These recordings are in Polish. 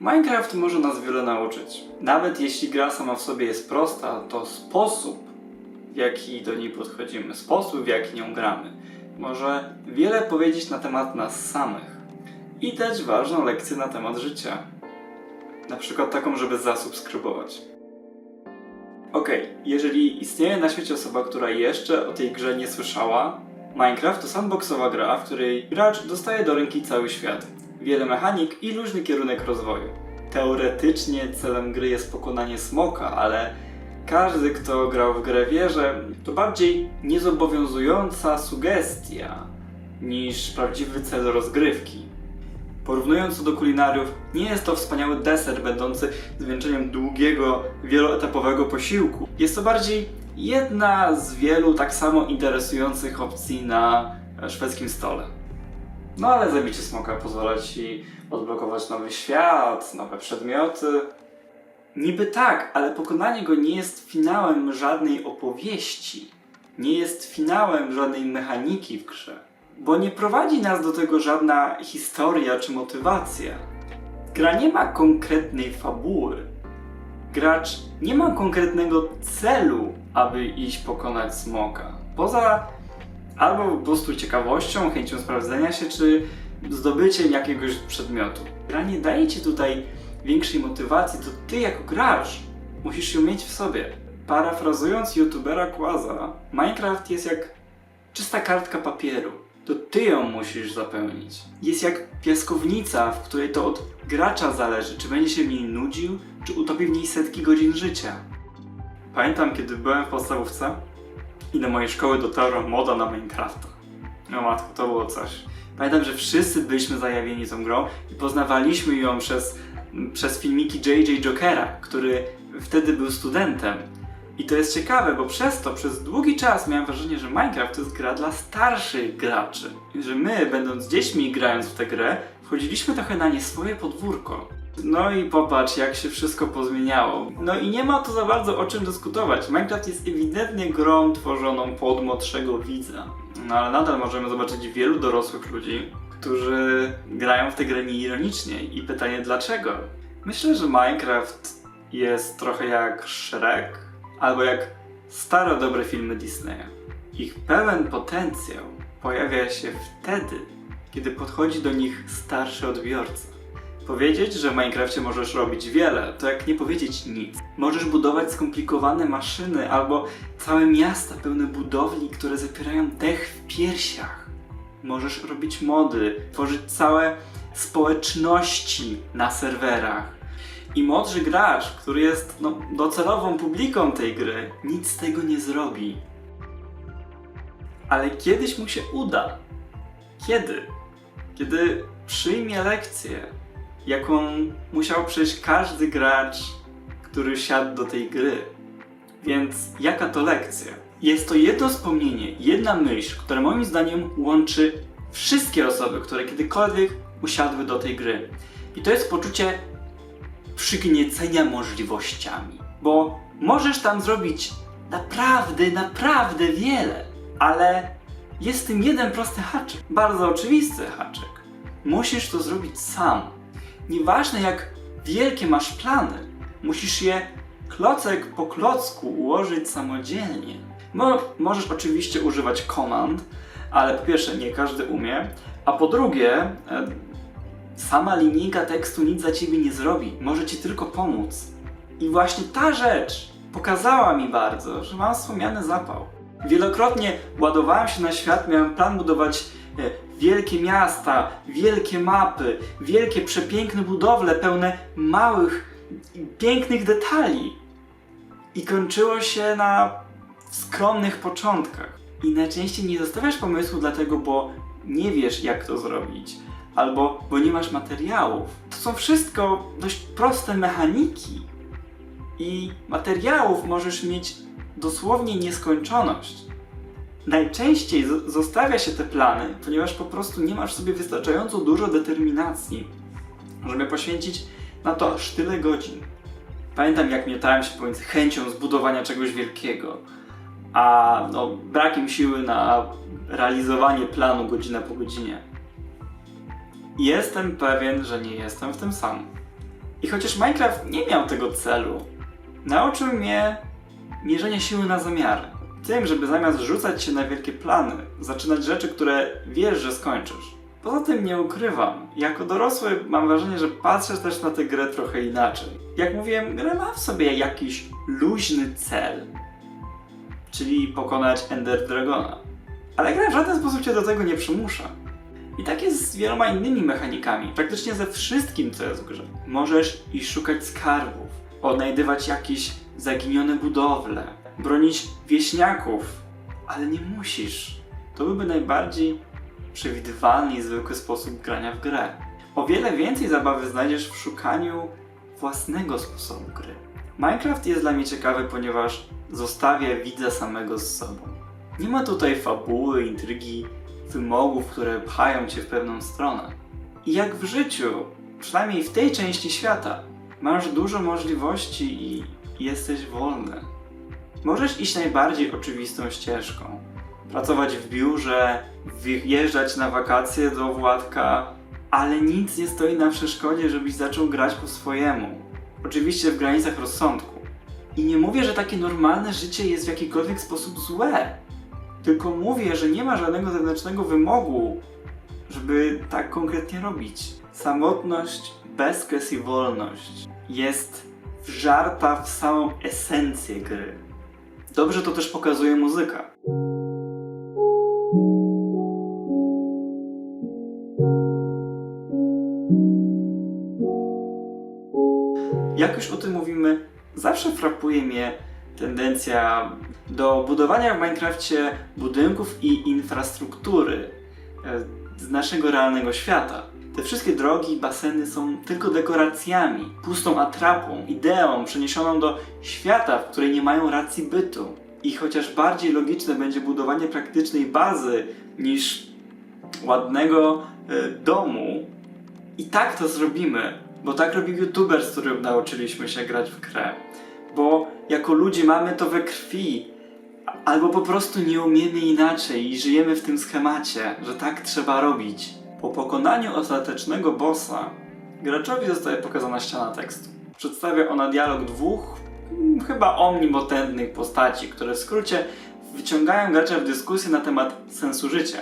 Minecraft może nas wiele nauczyć. Nawet jeśli gra sama w sobie jest prosta, to sposób, w jaki do niej podchodzimy, sposób, w jaki nią gramy, może wiele powiedzieć na temat nas samych i dać ważną lekcję na temat życia. Na przykład taką, żeby zasubskrybować. Okej, jeżeli istnieje na świecie osoba, która jeszcze o tej grze nie słyszała, Minecraft to sandboxowa gra, w której gracz dostaje do ręki cały świat, wiele mechanik i luźny kierunek rozwoju. Teoretycznie celem gry jest pokonanie smoka, ale każdy, kto grał w grę wie, że to bardziej niezobowiązująca sugestia niż prawdziwy cel rozgrywki. Porównując to do kulinariów, nie jest to wspaniały deser będący zwieńczeniem długiego, wieloetapowego posiłku. Jest to bardziej jedna z wielu tak samo interesujących opcji na szwedzkim stole. No ale zabicie smoka pozwala ci odblokować nowy świat, nowe przedmioty. Niby tak, ale pokonanie go nie jest finałem żadnej opowieści. Nie jest finałem żadnej mechaniki w grze. Bo nie prowadzi nas do tego żadna historia czy motywacja. Gra nie ma konkretnej fabuły. Gracz nie ma konkretnego celu, aby iść pokonać smoka. Poza albo po prostu ciekawością, chęcią sprawdzenia się, czy zdobyciem jakiegoś przedmiotu. Gra nie daje ci tutaj większej motywacji, to ty jako gracz musisz ją mieć w sobie. Parafrazując youtubera Kłaza, Minecraft jest jak czysta kartka papieru. To ty ją musisz zapełnić. Jest jak piaskownica, w której to od gracza zależy, czy będzie się w niej nudził, czy utopi w niej setki godzin życia. Pamiętam, kiedy byłem w podstawówce i do mojej szkoły dotarła moda na Minecrafta. No matko, to było coś. Pamiętam, że wszyscy byliśmy zajawieni tą grą i poznawaliśmy ją przez, przez filmiki JJ Jokera, który wtedy był studentem. I to jest ciekawe, bo przez to, przez długi czas miałem wrażenie, że Minecraft to jest gra dla starszych graczy. I że my, będąc dziećmi grając w tę grę, wchodziliśmy trochę na nie swoje podwórko. No i popatrz, jak się wszystko pozmieniało. No i nie ma tu za bardzo o czym dyskutować. Minecraft jest ewidentnie grą tworzoną pod młodszego widza. No ale nadal możemy zobaczyć wielu dorosłych ludzi, którzy grają w tę grę nieironicznie. I pytanie dlaczego? Myślę, że Minecraft jest trochę jak Shrek, albo jak stare dobre filmy Disneya. Ich pełen potencjał pojawia się wtedy, kiedy podchodzi do nich starszy odbiorca. Powiedzieć, że w Minecrafcie możesz robić wiele, to jak nie powiedzieć nic. Możesz budować skomplikowane maszyny albo całe miasta pełne budowli, które zapierają dech w piersiach. Możesz robić mody, tworzyć całe społeczności na serwerach. I młodszy gracz, który jest no, docelową publiką tej gry, nic z tego nie zrobi. Ale kiedyś mu się uda. Kiedy? Kiedy przyjmie lekcję, jaką musiał przejść każdy gracz, który siadł do tej gry. Więc jaka to lekcja? Jest to jedno wspomnienie, jedna myśl, która moim zdaniem łączy wszystkie osoby, które kiedykolwiek usiadły do tej gry. I to jest poczucie przygniecenia możliwościami. Bo możesz tam zrobić naprawdę, naprawdę wiele, ale jest w tym jeden prosty haczyk. Bardzo oczywisty haczyk. Musisz to zrobić sam. Nieważne jak wielkie masz plany, musisz je klocek po klocku ułożyć samodzielnie. Mo możesz oczywiście używać komand, ale po pierwsze nie każdy umie, a po drugie e, sama linijka tekstu nic za ciebie nie zrobi, może ci tylko pomóc. I właśnie ta rzecz pokazała mi bardzo, że mam wspomniany zapał. Wielokrotnie ładowałem się na świat, miałem plan budować e, wielkie miasta, wielkie mapy, wielkie, przepiękne budowle pełne małych, pięknych detali. I kończyło się na skromnych początkach. I najczęściej nie zostawiasz pomysłu dlatego, bo nie wiesz jak to zrobić, albo bo nie masz materiałów. To są wszystko dość proste mechaniki. I materiałów możesz mieć dosłownie nieskończoność. Najczęściej zostawia się te plany, ponieważ po prostu nie masz w sobie wystarczająco dużo determinacji, żeby poświęcić na to aż tyle godzin. Pamiętam, jak miotałem się pomiędzy chęcią zbudowania czegoś wielkiego, a no, brakiem siły na realizowanie planu godzina po godzinie. Jestem pewien, że nie jestem w tym sam. I chociaż Minecraft nie miał tego celu, nauczył mnie mierzenia siły na zamiary. Tym, żeby zamiast rzucać się na wielkie plany, zaczynać rzeczy, które wiesz, że skończysz. Poza tym nie ukrywam, jako dorosły mam wrażenie, że patrzę też na tę grę trochę inaczej. Jak mówiłem, gra ma w sobie jakiś luźny cel, czyli pokonać Ender Dragona. Ale gra w żaden sposób cię do tego nie przymusza. I tak jest z wieloma innymi mechanikami, praktycznie ze wszystkim, co jest w grze. Możesz iść szukać skarbów, odnajdywać jakieś zaginione budowle, bronić wieśniaków, ale nie musisz. To byłby najbardziej przewidywalny i zwykły sposób grania w grę. O wiele więcej zabawy znajdziesz w szukaniu własnego sposobu gry. Minecraft jest dla mnie ciekawy, ponieważ zostawia widza samego z sobą. Nie ma tutaj fabuły, intrygi, wymogów, które pchają cię w pewną stronę. I jak w życiu, przynajmniej w tej części świata, masz dużo możliwości i jesteś wolny. Możesz iść najbardziej oczywistą ścieżką. Pracować w biurze, wyjeżdżać na wakacje do Władka, ale nic nie stoi na przeszkodzie, żebyś zaczął grać po swojemu. Oczywiście w granicach rozsądku. I nie mówię, że takie normalne życie jest w jakikolwiek sposób złe. Tylko mówię, że nie ma żadnego zewnętrznego wymogu, żeby tak konkretnie robić. Samotność, bezkres i wolność jest wżarta w samą esencję gry. Dobrze to też pokazuje muzyka. Jak już o tym mówimy, zawsze frapuje mnie tendencja do budowania w Minecrafcie budynków i infrastruktury e, z naszego realnego świata. Te wszystkie drogi i baseny są tylko dekoracjami, pustą atrapą, ideą przeniesioną do świata, w której nie mają racji bytu. I chociaż bardziej logiczne będzie budowanie praktycznej bazy niż ładnego e, domu, i tak to zrobimy, bo tak robił youtuber, z którym nauczyliśmy się grać w grę. Bo jako ludzie mamy to we krwi, albo po prostu nie umiemy inaczej i żyjemy w tym schemacie, że tak trzeba robić. Po pokonaniu ostatecznego bossa, graczowi zostaje pokazana ściana tekstu. Przedstawia ona dialog dwóch, mm, chyba omnipotentnych postaci, które w skrócie wyciągają gracza w dyskusję na temat sensu życia.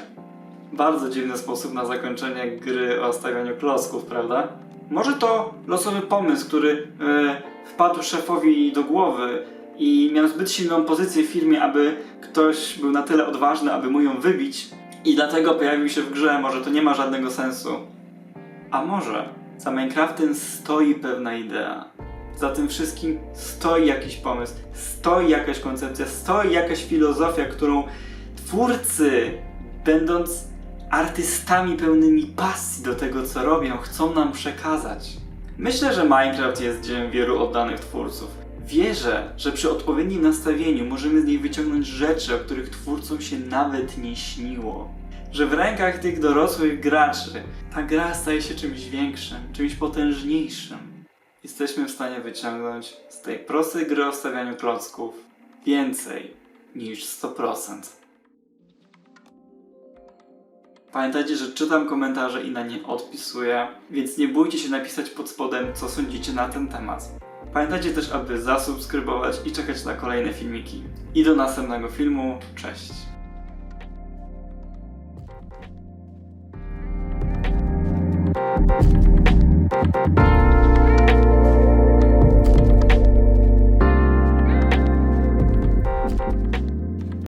Bardzo dziwny sposób na zakończenie gry o stawianiu klocków, prawda? Może to losowy pomysł, który e, wpadł szefowi do głowy i miał zbyt silną pozycję w filmie, aby ktoś był na tyle odważny, aby mu ją wybić i dlatego pojawił się w grze. Może to nie ma żadnego sensu. A może za Minecraftem stoi pewna idea. Za tym wszystkim stoi jakiś pomysł, stoi jakaś koncepcja, stoi jakaś filozofia, którą twórcy, będąc artystami pełnymi pasji do tego, co robią, chcą nam przekazać. Myślę, że Minecraft jest dziełem wielu oddanych twórców. Wierzę, że przy odpowiednim nastawieniu możemy z niej wyciągnąć rzeczy, o których twórcom się nawet nie śniło. Że w rękach tych dorosłych graczy ta gra staje się czymś większym, czymś potężniejszym. Jesteśmy w stanie wyciągnąć z tej prostej gry o stawianiu klocków więcej niż 100%. Pamiętajcie, że czytam komentarze i na nie odpisuję, więc nie bójcie się napisać pod spodem, co sądzicie na ten temat. Pamiętajcie też, aby zasubskrybować i czekać na kolejne filmiki. I do następnego filmu. Cześć! Thank